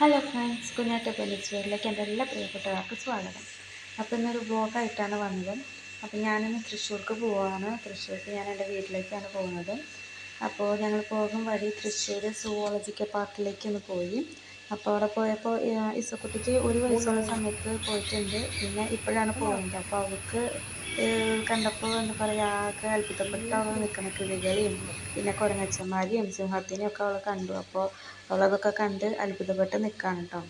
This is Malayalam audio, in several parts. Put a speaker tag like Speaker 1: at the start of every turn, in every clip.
Speaker 1: ഹലോ ഫ്രണ്ട്സ് കുഞ്ഞാറ്റ പോലീസുകാരിലേക്ക് എന്റെ എല്ലാ പ്രിയപ്പെട്ടവർക്കും സ്വാഗതം. അപ്പോൾ ഇന്നൊരു ബ്ലോഗായിട്ടാണ് വന്നത്. അപ്പോൾ ഞാനിന്ന് തൃശ്ശൂർക്ക് പോവാണ്. തൃശ്ശൂർക്ക് ഞാൻ എന്റെ വീട്ടിലേക്കാണ് പോകുന്നത്. അപ്പോൾ ഞങ്ങൾ പോകും വഴി തൃശ്ശൂർ സുവോളജിക്കൽ പാർക്കിലേക്ക് ഒന്ന് പോയി. അപ്പോൾ അവിടെ പോയപ്പോൾ ഇസക്കുട്ടിക്ക് ഒരു വയസ്സുള്ള സമയത്ത് പോയിട്ടുണ്ട്. പിന്നെ ഇപ്പോഴാണ് പോകുന്നത് അപ്പോൾ അവൾക്ക് കണ്ടപ്പോൾ എന്താ പറയുക ആകെ അത്ഭുതപ്പെട്ട് അവൾ നിൽക്കുന്ന കിളികളെയും പിന്നെ കുരങ്ങച്ചന്മാരെയും സിംഹത്തിനെയും ഒക്കെ അവൾ കണ്ടു. അപ്പോൾ അവളതൊക്കെ കണ്ട് അത്ഭുതപ്പെട്ട് നിൽക്കുകയാണ് കേട്ടോ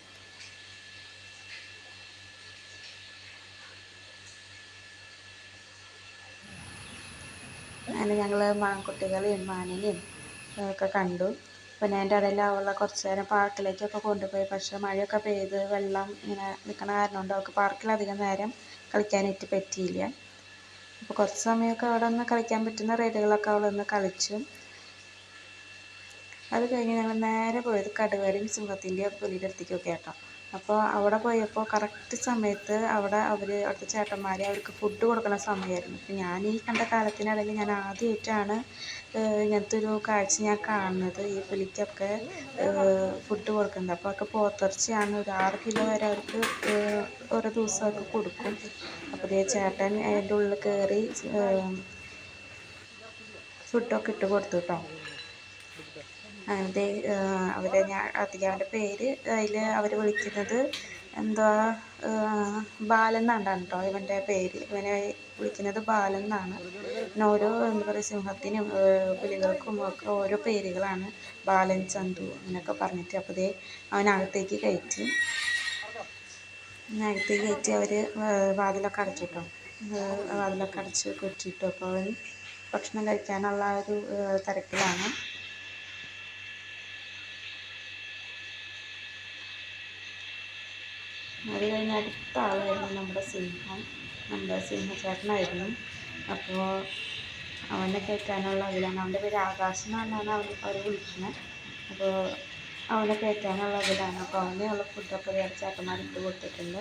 Speaker 1: അങ്ങനെ ഞങ്ങൾ മാൻകുട്ടികളെയും മാനിനെയും ഒക്കെ കണ്ടു. പിന്നെ അതിന്റെ ഇടയിൽ അവളെ കുറച്ച് നേരം പാർക്കിലേക്കൊക്കെ കൊണ്ടുപോയി. പക്ഷെ മഴയൊക്കെ പെയ്ത് വെള്ളം ഇങ്ങനെ നിൽക്കണ കാരണം കൊണ്ട് അവൾക്ക് പാർക്കിലധികം നേരം കളിക്കാനായിട്ട് പറ്റിയില്ല. അപ്പോൾ കുറച്ച് സമയമൊക്കെ അവിടെ നിന്ന് കളിക്കാൻ പറ്റുന്ന റൈഡുകളൊക്കെ അവിടെ ഒന്ന് കളിച്ചു. അത് കഴിഞ്ഞ് ഞങ്ങൾ നേരെ പോയത് കടുവരെയും സിംഹത്തിന്റെയും പുലിയുടെ അടുത്തേക്കൊക്കെ കേട്ടോ അപ്പോൾ അവിടെ പോയപ്പോൾ കറക്റ്റ് സമയത്ത് അവിടെ അവർ അവിടുത്തെ ചേട്ടന്മാർ അവർക്ക് ഫുഡ് കൊടുക്കുന്ന സമയമായിരുന്നു അപ്പോൾ ഞാൻ ഈ കണ്ട കാലത്തിനിടയിൽ ഞാൻ ആദ്യമായിട്ടാണ് ഇങ്ങനത്തെ ഒരു കാഴ്ച ഞാൻ കാണുന്നത് ഈ പുലിക്കൊക്കെ ഫുഡ് കൊടുക്കുന്നത്. അപ്പോൾ ഒക്കെ പോത്തിറച്ചിയാണ് ഒരു ആറ് കിലോ വരെ അവർക്ക് ഓരോ ദിവസം അവർക്ക് കൊടുക്കും. അപ്പോൾ ഇതേ ചേട്ടൻ അതിന്റെ ഉള്ളിൽ കയറി ഫുഡൊക്കെ ഇട്ട് കൊടുത്തു കേട്ടോ അങ്ങനത്തെ അവരെ ഞാൻ അവന്റെ പേര് അതിൽ അവർ വിളിക്കുന്നത് എന്താ ബാലൻ എന്നാണ് കേട്ടോ ഇവന്റെ പേര്. ഇവനെ വിളിക്കുന്നത് ബാലൻ എന്നാണ്. പിന്നെ ഓരോ എന്താ പറയുക സിംഹത്തിനും പുലികൾക്കും ഒക്കെ ഓരോ പേരുകളാണ് ബാലൻ ചന്തു എന്നൊക്കെ പറഞ്ഞിട്ട്. അപ്പോൾ ഇതേ അവനകത്തേക്ക് കയറ്റി. അകത്തേക്ക് കയറ്റി അവർ വാതിലൊക്കെ അടച്ചിട്ടോ. വാതിലൊക്കെ അടച്ച് കൊച്ചിട്ടു അപ്പോൾ അവൻ ഭക്ഷണം കഴിക്കാനുള്ള ഒരു തിരക്കിലാണ്. അത് കഴിഞ്ഞ അടുത്ത ആളായിരുന്നു നമ്മുടെ സിംഹം. നമ്മുടെ സിംഹചേട്ടനായിരുന്നു. അപ്പോൾ അവനെ കയറ്റാനുള്ള അതിലാണ് അവന്റെ പേര് ആകാശ് എന്നാണ് അവൻ അവർ വിളിക്കുന്നത്. അപ്പോൾ അവനെ കയറ്റാനുള്ള അതിലാണ് അപ്പോൾ അവനെ ഉള്ള ഫുഡൊക്കെ വേറെ ചേട്ടന്മാർ ഇട്ട് കൊടുത്തിട്ടുണ്ട്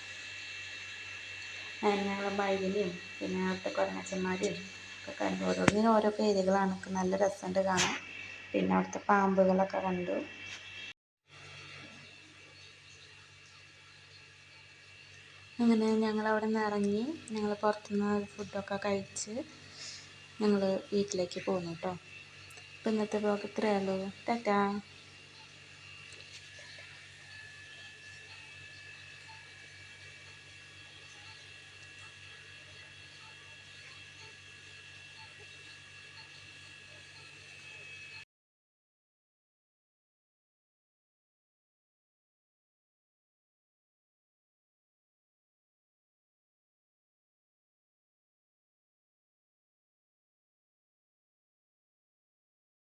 Speaker 1: ഞങ്ങളെ മയിലിനെയും പിന്നെ അവിടുത്തെ കുരങ്ങച്ചന്മാരെയും ഒക്കെ കണ്ടു. ഓരോന്നിനും ഓരോ പേരുകളാണ്. നല്ല രസമുണ്ട് കാണാൻ. പിന്നെ അവിടുത്തെ പാമ്പുകളൊക്കെ കണ്ടു. അങ്ങനെ ഞങ്ങൾ അവിടെ നിന്ന് ഇറങ്ങി ഞങ്ങൾ പുറത്തുനിന്ന് ഫുഡൊക്കെ കഴിച്ച് ഞങ്ങൾ വീട്ടിലേക്ക് പോന്നു കേട്ടോ അപ്പം ഇന്നത്തെ ബ്ലോഗ് ഇത്രയേ ഉള്ളൂ. ടാറ്റാ.